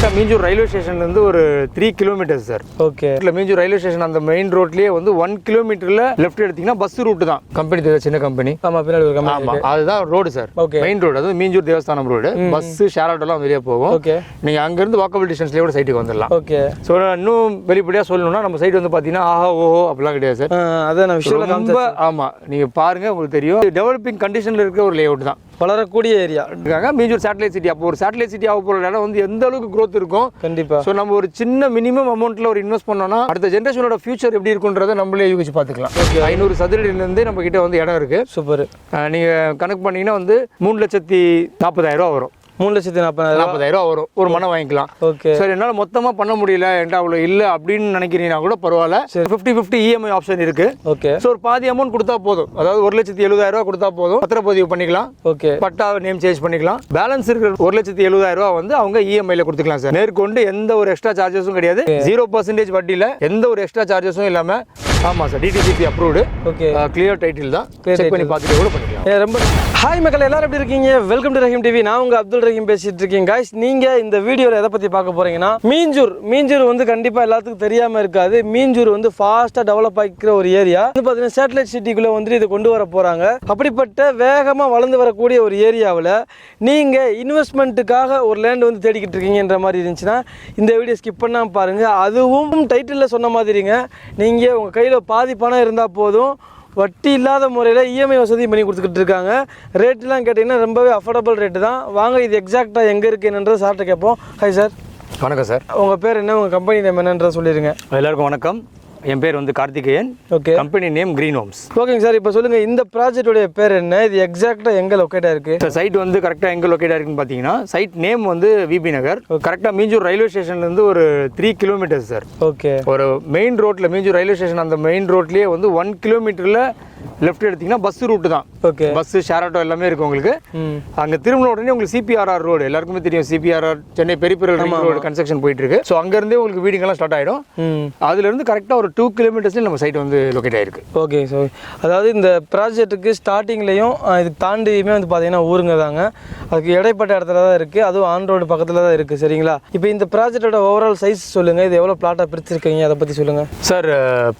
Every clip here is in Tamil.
கரெக்டாக மீஞ்சூர் ரயில்வே ஸ்டேஷன்லேருந்து ஒரு த்ரீ கிலோமீட்டர்ஸ் சார் ஓகே இல்லை மீஞ்சூர் ரயில்வே ஸ்டேஷன் அந்த மெயின் ரோட்லயே வந்து ஒன் கிலோமீட்டர்ல லெஃப்ட் எடுத்தீங்கன்னா பஸ் ரூட் தான். கம்பெனி தெரியும் சின்ன கம்பெனி ஆமா பின்னாடி ஒரு கம்பெனி ஆமா அதுதான் road sir Okay. Main road அதாவது Minjur Devasthanam road bus share ஆட்டோலாம் வெளியே போகும். ஓகே நீங்க அங்கிருந்து வாக்கபிள் டிஸ்டன்ஸ்லயே கூட சைட்டுக்கு வந்துடலாம். ஓகே ஸோ இன்னும் வெளிப்படையா சொல்லணும்னா நம்ம சைட் வந்து பாத்தீங்கன்னா ஆஹா ஓஹோ அப்படிலாம் கிடையாது சார் அதான் நான் விஷயம் ரொம்ப ஆமா நீங்க பாருங்க உங்களுக்கு தெரியும். டெவலப்பிங் கண்டிஷன்ல இருக்க ஒரு லேஅவுட் தான். வளரக்கூடிய ஏரியா. இருக்காங்க. மீஞ்சூர் சேட்டலைட் சிட்டி அப்போ ஒரு சேட்டலைட் சிட்டி ஆக போகிற இடம் வந்து எந்த அளவுக்கு growth இருக்கும்? கண்டிப்பா. ஸோ நம்ம ஒரு சின்ன மினிமம் அமௌண்ட்ல ஒரு இன்வெஸ்ட் பண்ணோம்னா அடுத்த ஜென்ரேஷனோட ஃபியூச்சர் எப்படி இருக்குன்றதை நம்மளே யூகிச்சு பார்த்துக்கலாம். ஐநூறு சதுரடியிலேருந்து நம்ம கிட்ட வந்து இடம் இருக்கு. சூப்பர். அஹ் நீங்க கணக்கு பண்ணீங்கன்னா வந்து மூணு லட்சத்தி நாற்பதாயிரம் ரூபா வரும். மூணு லட்சத்தி நாற்பதாயிரம் நாற்பதாயிரம் வரும். ஒரு மனம் வாங்கிக்கலாம். ஓகே. சரி என்னால் மொத்தமாக பண்ண முடியல. என்கிட்ட அவ்வளோ இல்லை அப்படின்னு நினைக்கிறீங்கன்னா கூட பரவாயில்ல. ஃபிஃப்டி ஃபிஃப்டி இஎம்ஐ ஆப்ஷன் இருக்கு. ஓகே. ஸோ ஒரு பாதி அமௌண்ட் கொடுத்தா போதும். அதாவது ஒரு லட்சத்தி எழுபதாயிரம் ரூபா கொடுத்தா போதும். பத்திரப்பதிவு பண்ணிக்கலாம். ஓகே. பட்டா நேம் சேஞ்ச் பண்ணிக்கலாம். பேலன்ஸ் இருக்கிற ஒரு லட்சத்தி எழுபதாயிரம் ரூபா வந்து அவங்க E இஎம்ஐல கொடுத்துக்கலாம் சார். மேற்கொண்டு எந்த ஒரு எக்ஸ்ட்ரா சார்ஜஸும் கிடையாது. ஜீரோ பர்சன்டேஜ் வட்டியில் எந்த ஒரு எக்ஸ்ட்ரா சார்ஜஸும் இல்லாமல் ஆமாம் sir DTCP approved okay. Clear title தான். செக் பண்ணி பார்த்துட்டு கூட ஏ, ரொம்ப ஹாய் மக்கள் எல்லாரும் எப்படி இருக்கீங்க? வெல்கம் டு ரஹீம் டிவி நான் உங்க அப்துல் ரஹீம் பேசிட்டு இருக்கேன். காய்ஸ் நீங்க இந்த வீடியோல எதை பத்தி பார்க்க போறீங்கன்னா மீஞ்சூர். மீஞ்சூர் வந்து கண்டிப்பா எல்லாத்துக்கும் தெரியாம இருக்காது. மீஞ்சூர் வந்து ஃபாஸ்டா டெவலப் ஆகிக்கிற ஒரு ஏரியா வந்து பாத்தீங்கன்னா சேட்டலைட் சிட்டிக்குள்ள வந்து இதை கொண்டு வர போறாங்க. அப்படிப்பட்ட வேகமா வளர்ந்து வரக்கூடிய ஒரு ஏரியாவில் நீங்க இன்வெஸ்ட்மெண்ட்டுக்காக ஒரு லேண்ட் வந்து தேடிக்கிட்டு இருக்கீங்கன்ற மாதிரி இருந்துச்சுன்னா இந்த வீடியோ ஸ்கிப் பண்ணாம பாருங்க. அதுவும் டைட்டிலில் சொன்ன மாதிரிங்க. நீங்க உங்க கையில பாதி பணம் இருந்தா போதும். வட்டி இல்லாத முறையில் இஎம்ஐ வசதி பண்ணி கொடுத்துக்கிட்டு இருக்காங்க. ரேட்லாம் கேட்டிங்கன்னா ரொம்பவே அஃபோர்டபுள் ரேட்டு தான். வாங்க இது எக்ஸாக்டாக எங்கே இருக்குன்றது சார்கிட்ட கேட்போம். ஹாய் சார் வணக்கம் சார் உங்கள் பேர் என்ன? உங்கள் கம்பெனி நேம் என்னன்றதை சொல்லிடுங்க எல்லாருக்கும் வணக்கம். என் பேர் வந்து Karthikeyan. Okay company name Green Homes ஓகேங்க சார் இப்போ சொல்லுங்கள் இந்த ப்ராஜெக்டோடைய பேர் என்ன? இது எக்ஸாக்டாக எங்கே லொக்கேட்டாக இருக்குது சைட் வந்து கரெக்டாக எங்கே லொக்கேட் இருக்குன்னு பார்த்தீங்கன்னா சைட் நேம் வந்து விபி நகர் கரெக்டாக மீஞ்சூர் ரயில்வே ஸ்டேஷன்லேருந்து ஒரு த்ரீ கிலோமீட்டர்ஸ் சார் ஓகே ஒரு மெயின் ரோட்டில் மீஞ்சூர் ரயில்வே ஸ்டேஷன் அந்த மெயின் ரோட்லேயே வந்து ஒன் கிலோமீட்டரில் லெஃப்ட் எடுத்தீங்கன்னா பஸ் ரூட்டு தான். ஓகே பஸ் ஷேர் ஆட்டோ எல்லாமே இருக்கு உங்களுக்கு. அங்கே திரும்பின உடனே உங்களுக்கு சிபிஆர்ஆர் ரோடு எல்லாருக்குமே தெரியும் சிபிஆர்ஆர் சென்னை பெரிய ரோடு கன்ஸ்ட்ரக்ஷன் போயிட்டு இருக்கு. ஸோ அங்கேருந்தே உங்களுக்கு வீடுங்கெல்லாம் ஸ்டார்ட் ஆகிடும் ம். அதுலேருந்து கரெக்டாக ஒரு டூ கிலோமீட்டர்ஸ்லேயே நம்ம சைட் வந்து லொக்கேட் ஆயிருக்கு. ஓகே ஸோ அதாவது இந்த ப்ராஜெக்ட்டுக்கு ஸ்டார்டிங்லேயும் இதுக்கு தாண்டியுமே வந்து பார்த்தீங்கன்னா ஊருங்க தாங்க அதுக்கு இடைப்பட்ட இடத்துல தான் இருக்குது அதுவும் ஆன் ரோடு பக்கத்தில் தான் இருக்குது சரிங்களா? இப்போ இந்த ப்ராஜெக்டோட ஓவரால் சைஸ் சொல்லுங்கள் இது எவ்வளோ பிளாட்டாக பிரிச்சிருக்கீங்க? அதை பற்றி சொல்லுங்கள் சார்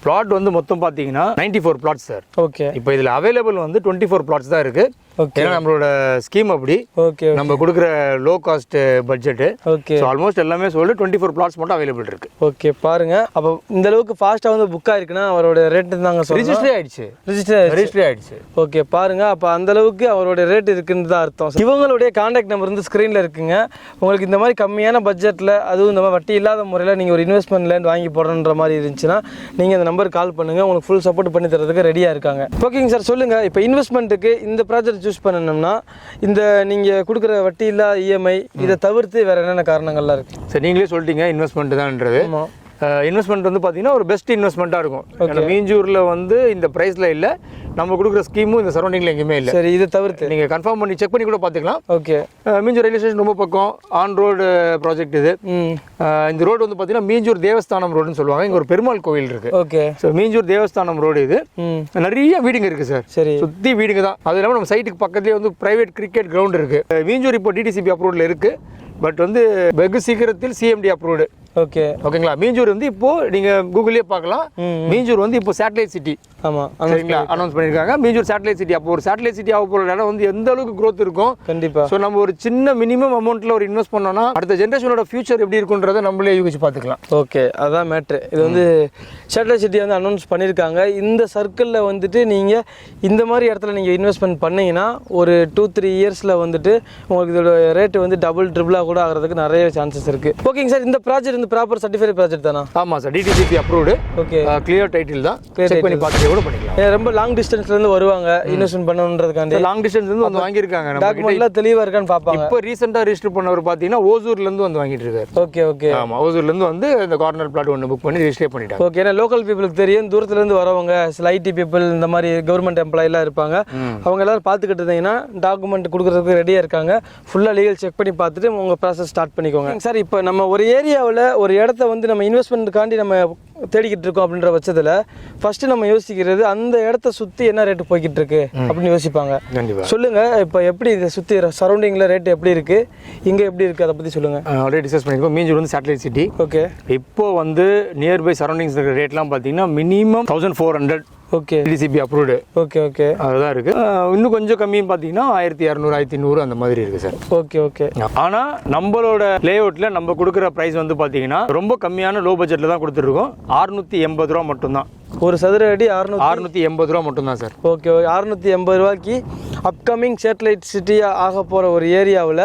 பிளாட் வந்து மொத்தம் பார்த்தீங்கன்னா ninety four plot sir okay இப்போ இதில் அவைலபிள் வந்து டுவெண்ட்டி ஃபோர் பிளாட்ஸ் தான் இருக்கு. ஓகே ஏன்னா நம்மளோட ஸ்கீம் அப்படி. ஓகே நம்ம கொடுக்குற low cost budget okay almost எல்லாமே சொல்லி டுவெண்ட்டி ஃபோர் பிளாட்ஸ் மட்டும் அவைலபிள் இருக்கு. ஓகே பாருங்க. அப்போ இந்த அளவுக்கு ஃபாஸ்ட்டாக வந்து புக் ஆயிருக்குன்னா அவரோட தாங்க சொல்லுங்க ரிஜிஸ்ட்ரி ஆயிடுச்சு. ரிஜிஸ்டர் ரெஜிஸ்ட்ரி ஆயிடுச்சு. ஓகே பாருங்க. அப்போ அந்த அளவுக்கு அவரோட ரேட் இருக்குன்னு தான் அர்த்தம். இவங்களுடைய காண்டாக்ட் நம்பர் வந்து ஸ்க்ரீனில் இருக்குங்க. உங்களுக்கு இந்த மாதிரி கம்மியான பட்ஜெட்டில் அதுவும் இந்த மாதிரி வட்டி இல்லாத முறையில் நீங்கள் ஒரு இன்வெஸ்ட்மெண்ட் லேண்ட் வாங்கி போடணுன்ற மாதிரி இருந்துச்சுன்னா நீங்கள் இந்த நம்பருக்கு கால் பண்ணுங்கள் உங்களுக்கு ஃபுல் சப்போர்ட் பண்ணி தரதுக்கு ரெடியாக இருக்காங்க. ஓகேங்க சார் சொல்லுங்கள் இப்போ இன்வெஸ்ட்மெண்ட்டுக்கு இந்த ப்ராஜெக்ட் சூஸ் பண்ணணும்னா இந்த நீங்கள் கொடுக்குற வட்டி இல்லா இஎம்ஐ இதை தவிர்த்து வேறு என்னென்ன காரணங்கள்லாம் இருக்குது சரி நீங்களே சொல்லிட்டீங்க இன்வெஸ்ட்மெண்ட் தான்ன்றது. இன்வெஸ்ட்மெண்ட் வந்து பார்த்தீங்கன்னா ஒரு பெஸ்ட் இன்வெஸ்ட்மெண்ட்டாக இருக்கும். ஏன்னா மீஞ்சூரில் வந்து இந்த ப்ரைஸில் இல்லை. நம்ம கொடுக்குற ஸ்கீமும் இந்த சரௌண்டிங்கில் எங்கேயுமே இல்லை. சரி இதை தவிர்த்து. நீங்கள் கன்ஃபார்ம் பண்ணி செக் பண்ணி கூட பார்த்துக்கலாம். ஓகே மீஞ்சூர் ரயில்வே ஸ்டேஷன் ரொம்ப பக்கம். ஆன் ரோடு ப்ராஜெக்ட் இது. இந்த ரோடு வந்து பார்த்தீங்கன்னா மீஞ்சூர் தேவஸ்தானம் ரோடுன்னு சொல்லுவாங்க. இங்கே ஒரு பெருமாள் கோவில் இருக்கு. Okay so Minjur Devasthanam road இது. நிறைய வீடுங்க இருக்கு சார் சரி. சுற்றி வீடுங்க தான். அது இல்லாமல் நம்ம சைட்டுக்கு பக்கத்துலேயே வந்து பிரைவேட் கிரிக்கெட் கிரவுண்ட் இருக்கு. அஹ் மீஞ்சூர் இப்போ டிடிசிபி அப்ரூவ்ல இருக்கு. பட் வந்து வெகு சீக்கிரத்தில் சிஎம்டி அப்ரூவ்டு ஓகே. ஓகேங்களா? மீஞ்சூர் வந்து இப்போ நீங்க கூகுள்லயே பார்க்கலாம். மீஞ்சூர் வந்து இப்போ சேட்டலைட் சிட்டி ஆமாம் சரிங்களா? அனௌன்ஸ் பண்ணியிருக்காங்க மீஞ்சூர் சேட்டலைட் சிட்டி அப்போ ஒரு சேட்டலைட் சிட்டி ஆக போகிற இடம் வந்து எந்த அளவுக்கு growth இருக்கும் கண்டிப்பாக ஸோ நம்ம ஒரு சின்ன மினிமம் அமௌண்ட்ல ஒரு இன்வெஸ்ட் பண்ணோம்னா அடுத்த ஜென்ரேஷனோட ஃபியூச்சர் எப்படி இருக்குன்றதை நம்மளே யூகிச்சு பார்த்துக்கலாம். ஓகே அதான் மேட்ரு இது வந்து சேட்டலைட் சிட்டி வந்து அனௌன்ஸ் பண்ணியிருக்காங்க இந்த சர்க்கிளில் வந்துட்டு நீங்கள் இந்த மாதிரி இடத்துல நீங்கள் இன்வெஸ்ட்மெண்ட் பண்ணீங்கன்னா ஒரு டூ த்ரீ இயர்ஸில் வந்துட்டு உங்களுக்கு இதோட ரேட்டு வந்து டபுள் ட்ரிபிளாக கூட ஆகிறதுக்கு நிறைய சான்சஸ் இருக்குது ஓகேங்க சார் இந்த ப்ராஜெக்ட் வந்து ப்ராப்பர் சர்டிஃபைட் ப்ராஜெக்ட் தானா? ஆமா sir DTCP approved okay clear title தான். செக் பண்ணி பார்த்துட்டு கூட பண்ணிக்கலாம். ரொம்ப லாங் டிஸ்டன்ஸ்லேருந்து வருவாங்க இன்வெஸ்ட்மெண்ட் பண்ணணுன்றதுக்காண்டி. லாங் டிஸ்டன்ஸ் இருந்து வந்து வாங்கியிருக்காங்க டாக்குமெண்ட்லாம் தெளிவாக இருக்கான்னு பார்ப்பாங்க. இப்போ ரீசெண்டாக ரிஜிஸ்டர் பண்ணவர் பார்த்தீங்கன்னா ஓசூர்ல இருந்து வந்து வாங்கிட்டு இருக்காரு. Okay okay. ஆமா ஓசூர்ல இருந்து வந்து இந்த கார்னர் பிளாட் ஒன்று புக் பண்ணி ரிஜிஸ்டர் பண்ணிட்டாங்க. ஓகே ஏன்னா லோக்கல் பீப்புளுக்கு தெரியும் தூரத்துலேருந்து வரவங்க சில ஐடி பீப்புள் இந்த மாதிரி கவர்மெண்ட் எம்ப்ளாயிலாம் இருப்பாங்க. அவங்க எல்லாரும் பார்த்துக்கிட்டு இருந்தீங்கன்னா டாக்குமெண்ட் கொடுக்குறதுக்கு ரெடியாக இருக்காங்க. ஃபுல்லாக லீகல் செக் பண்ணி பார்த்துட்டு உங்கள் ப்ராசஸ் ஸ்டார்ட் பண்ணிக்கோங்க. சார் இப்போ நம்ம ஒரு ஏரியாவில் ஒரு இடத்த வந்து நம்ம இன்வெஸ்ட்மெண்ட்டுக்காண்டி நம்ம தேடிக்கிட்டு இருக்கோம் அப்படின்ற பட்சத்தில் ஃபஸ்ட்டு நம்ம யோசிக்கிறது அந்த இடத்த சுற்றி என்ன ரேட்டு போய்கிட்டு இருக்கு அப்படின்னு யோசிப்பாங்க. கண்டிப்பாக சொல்லுங்க இப்போ எப்படி இதை சுற்றி சரௌண்டிங்கில் ரேட் எப்படி இருக்கு? இங்கே எப்படி இருக்கு? அதை பற்றி சொல்லுங்க. ஆல்ரெடி டிஸ்கஸ் பண்ணியிருக்கோம். மீஞ்சூர் வந்து சேட்டலைட் சிட்டி ஓகே இப்போ வந்து நியர்பை சரௌண்டிங்ஸ் இருக்கிற ரேட்லாம் பார்த்தீங்கன்னா minimum thousand four hundred okay DCP approved okay okay அதுதான் இருக்கு. அஹ் இன்னும் கொஞ்சம் கம்மியும் பார்த்தீங்கன்னா ஆயிரத்தி இரநூறு ஆயிரத்தி நூறு அந்த மாதிரி இருக்கு சார். ஓகே ஓகே ஆனா நம்மளோட லேஅவுட்ல நம்ம கொடுக்குற பிரைஸ் வந்து பாத்தீங்கன்னா ரொம்ப கம்மியான லோ பட்ஜெட்ல தான் கொடுத்துருக்கோம் அறுநூத்தி எண்பது ரூபா மட்டும்தான். ஒரு சதுர அடி அறுநூறு அறுநூத்தி எண்பது ரூபா மட்டும்தான் சார். Okay okay. அறுநூற்றி எண்பது ரூபாய்க்கு அப்கமிங் சேட்டலைட் சிட்டியாக ஆக போகிற ஒரு ஏரியாவில்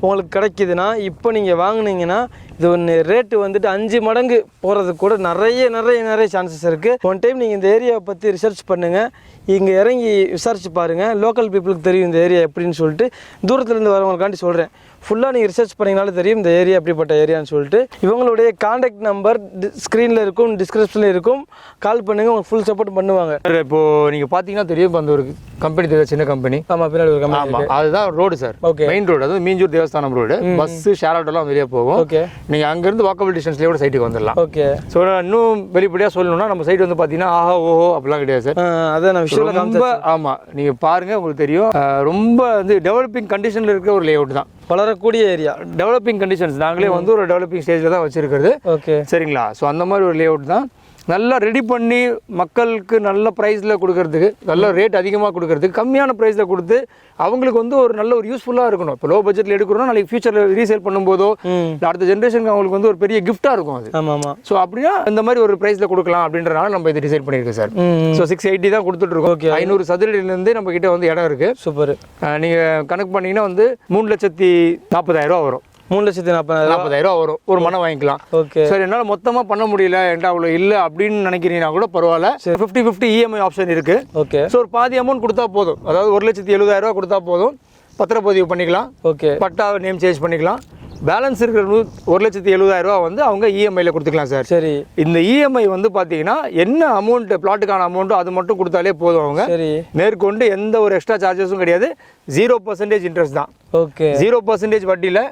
உங்களுக்கு கிடைக்குதுன்னா இப்போ நீங்கள் வாங்குனீங்கன்னா இது ஒன்று ரேட்டு வந்துட்டு அஞ்சு மடங்கு போகிறதுக்கு கூட நிறைய நிறைய நிறைய சான்சஸ் இருக்குது ஒன் டைம் நீங்கள் இந்த ஏரியாவை பற்றி ரிசர்ச் பண்ணுங்கள் இங்கே இறங்கி விசாரிச்சு பாருங்கள் லோக்கல் பீப்புளுக்கு தெரியும் இந்த ஏரியா எப்படின்னு சொல்லிட்டு. தூரத்துலேருந்து வரவங்களுக்காண்டி சொல்கிறேன் ஃபுல்லாக நீங்கள் ரிசர்ச் பண்ணிங்கனாலே தெரியும் இந்த ஏரியா எப்படிப்பட்ட ஏரியான்னு சொல்லிட்டு. இவங்களுடைய காண்டாக்ட் நம்பர் ஸ்க்ரீனில் இருக்கும் டிஸ்கிரிப்ஷனில் இருக்கும். கால் பண்ணுங்கள் உங்களுக்கு ஃபுல் சப்போர்ட் பண்ணுவாங்க. சார் இப்போ நீங்க பாத்தீங்கன்னா தெரியும் இப்ப அந்த ஒரு கம்பெனி தெரியும் சின்ன கம்பெனி ஆமாம் பின்னாடி ஒரு கம்பெனி ஆமா அதுதான் road sir Okay. Main road அதாவது Minjur Devasthanam road bus share ஆட்டோலாம் வெளியே போகும். ஓகே நீங்க அங்கிருந்து வாக்கபிள் டிஸ்டன்ஸ்லேயே கூட சைட்டுக்கு வந்துடலாம் ஓகே ஸோ இன்னும் வெளிப்படையாக சொல்லணும்னா நம்ம சைடு வந்து பார்த்தீங்கன்னா ஆஹா ஓஹோ அப்படிலாம் கிடையாது சார் அதான் நான் விஷயம் ரொம்ப ஆமா நீங்க பாருங்க உங்களுக்கு தெரியும். ரொம்ப வந்து டெவலப்பிங் கண்டிஷன்ல இருக்கிற ஒரு லேஅவுட் தான். வளரக்கூடிய ஏரியா டெவலப்பிங் கண்டிஷன்ஸ் நாங்களே வந்து ஒரு டெவலப்பிங் ஸ்டேஜில் தான் வச்சிருக்கிறது. ஓகே சரிங்களா? ஸோ அந்த மாதிரி ஒரு லேஅவுட் தான். நல்லா ரெடி பண்ணி மக்களுக்கு நல்ல ப்ரைஸில் கொடுக்கறதுக்கு நல்ல ரேட் அதிகமாக கொடுக்கறதுக்கு கம்மியான ப்ரைஸில் கொடுத்து அவங்களுக்கு வந்து ஒரு நல்ல ஒரு யூஸ்ஃபுல்லாக இருக்கணும். இப்போ லோ பட்ஜெட்டில் எடுக்கிறோம் நாளைக்கு ஃபியூச்சரில் ரீசேல் பண்ணும்போதோ இல்ல அடுத்த ஜென்ரேஷனுக்கு அவங்களுக்கு வந்து ஒரு பெரிய கிஃப்ட்டாக இருக்கும் அது. ஆமாம் ஆமாம் ஸோ அப்படின்னா இந்த மாதிரி ஒரு ப்ரைஸில் கொடுக்கலாம் அப்படின்றனால நம்ம இது டிசைட் பண்ணியிருக்கோம் சார். ஸோ சிக்ஸ் எயிட்டி தான் கொடுத்துட்டு இருக்கோம். Okay. ஐநூறு சதுரடியிலேருந்து நம்ம கிட்ட வந்து இடம் இருக்கு. சூப்பர். அஹ் நீங்க கணக்கு பண்ணீங்கன்னா வந்து மூணு லட்சத்தி நாற்பதாயிரம் ரூபா வரும். மூணு லட்சத்தி நாற்பதாயிரம் நாற்பதாயிரம் ரூபா வரும். ஒரு மனம் வாங்கிக்கலாம். ஓகே. சார் என்னால் மொத்தமாக பண்ண முடியல. என்கிட்ட அவ்வளோ இல்லை அப்படின்னு நினைக்கிறீங்கன்னா கூட பரவாயில்ல. ஃபிஃப்டி ஃபிஃப்டி இஎம்ஐ ஆப்ஷன் இருக்கு. ஓகே. ஸோ ஒரு பாதி அமௌண்ட் கொடுத்தா போதும். அதாவது ஒரு லட்சத்தி எழுபதாயிரம் ரூபா கொடுத்தா போதும். பத்திரப்பதிவு பண்ணிக்கலாம். ஓகே. பட்டா நேம் சேஞ்ச் பண்ணிக்கலாம். பேலன்ஸ் இருக்கிற நூ ஒரு லட்சத்தி எழுபதாயிரம் ரூபா வந்து அவங்க இஎம்ஐயில் கொடுத்துக்கலாம் சார் சரி. இந்த இஎம்ஐ வந்து பார்த்தீங்கன்னா என்ன அமௌண்ட் பிளாட்டுக்கான அமௌண்ட்டோ அது மட்டும் கொடுத்தாலே போதும் அவங்க. சரி. மேற்கொண்டு எந்த ஒரு எக்ஸ்ட்ரா சார்ஜஸும் கிடையாது. ஜீரோ பர்சன்டேஜ் இன்ட்ரெஸ்ட் தான். ஓகே. ஜீரோ பர்சன்டேஜ் வட்டியில்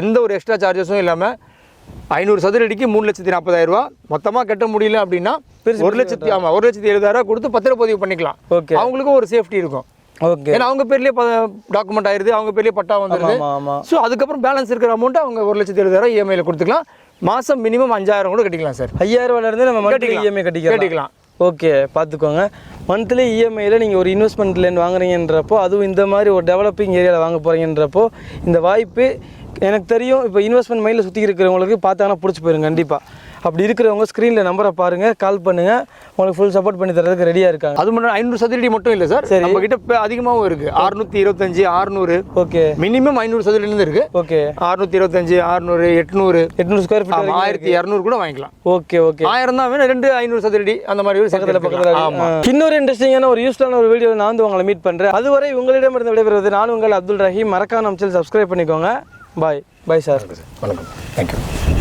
எந்த ஒரு எக்ஸ்ட்ரா சார்ஜஸும் இல்லாமல் ஐநூறு சதுரடிக்கு மூணு லட்சத்தி நாற்பதாயிரம் ரூபா. மொத்தமாக கட்ட முடியல அப்படின்னா ஒரு லட்சத்தி ஆமாம் ஒரு லட்சத்தி எழுபதாயிரம் கொடுத்து பத்திரப்பதிவு பண்ணிக்கலாம். ஓகே. அவங்களுக்கும் ஒரு சேஃப்டி இருக்கும். ஓகே. ஏன்னா அவங்க பேர்லேயே டாக்குமெண்ட் ஆயிருது அவங்க பேர்லேயே பட்டா வந்துருது. ஸோ அதுக்கப்புறம் பேலன்ஸ் இருக்கிற அமௌண்ட் அவங்க ஒரு லட்சத்தி எழுபதாயிரம் இஎம்ஐயில் கொடுத்துக்கலாம். மாதம் மினிமம் அஞ்சாயிரம் கூட கட்டிக்கலாம் சார் ஐயாயிரம் ரூபாயிலேருந்து நம்ம மந்த்லி. இஎம்ஐ கட்டிக்கலாம். கட்டிக்கலாம். ஓகே பார்த்துக்கோங்க. மந்த்லி இஎம்ஐயில் நீங்கள் ஒரு இன்வெஸ்ட்மெண்ட் லேண்ட் வாங்குறீங்கன்றப்போ அதுவும் இந்த மாதிரி ஒரு டெவலப்பிங் ஏரியாவில் வாங்க போகிறீங்கன்றப்போ இந்த வாய்ப்பு எனக்கு தெரியும் இப்போ இன்வெஸ்ட்மெண்ட் மைண்டில் சுற்றி இருக்கிறவங்களுக்கு பார்த்தாங்கன்னா பிடிச்சி போயிடும் கண்டிப்பாக அப்படி இருக்கிறவங்க ஸ்க்ரீனில் நம்பரை பாருங்கள் கால் பண்ணுங்கள் உங்களுக்கு ஃபுல் சப்போர்ட் பண்ணி தரதுக்கு ரெடியாக இருக்காங்க. அது மட்டும் ஐநூறு சதுரடி மட்டும் இல்லை சார் சரி. நம்ம கிட்ட இப்போ அதிகமாகவும் இருக்கு. அறுநூத்தி இருபத்தஞ்சு அறுநூறு. ஓகே. மினிமம் ஐநூறு சதுரடிலேருந்து இருக்கு. ஓகே. அறுநூத்தி இருபத்தஞ்சு அறுநூறு எட்நூறு. எட்நூறு ஸ்கொயர் ஃபீட் ஆயிரத்தி இரநூறு கூட வாங்கிக்கலாம். Okay okay. ஆயிரம் தான் வேணும் ரெண்டு ஐநூறு சதுரடி அந்த மாதிரி ஒரு பக்கத்தில் பக்கத்தில். இன்னொரு இன்ட்ரெஸ்டிங்கான ஒரு யூஸ்ஃபுல்லான ஒரு வீடியோ நான் வந்து உங்களை மீட் பண்ணுறேன் அதுவரை உங்களிடமிருந்து விடைபெறுவது நான் உங்கள் அப்துல் ரஹீம். மறக்காம நம்ம சேனல் சப்ஸ்கிரைப் பண்ணிக்கோங்க. பாய் பாய் சார். வணக்கம் தேங்க்யூ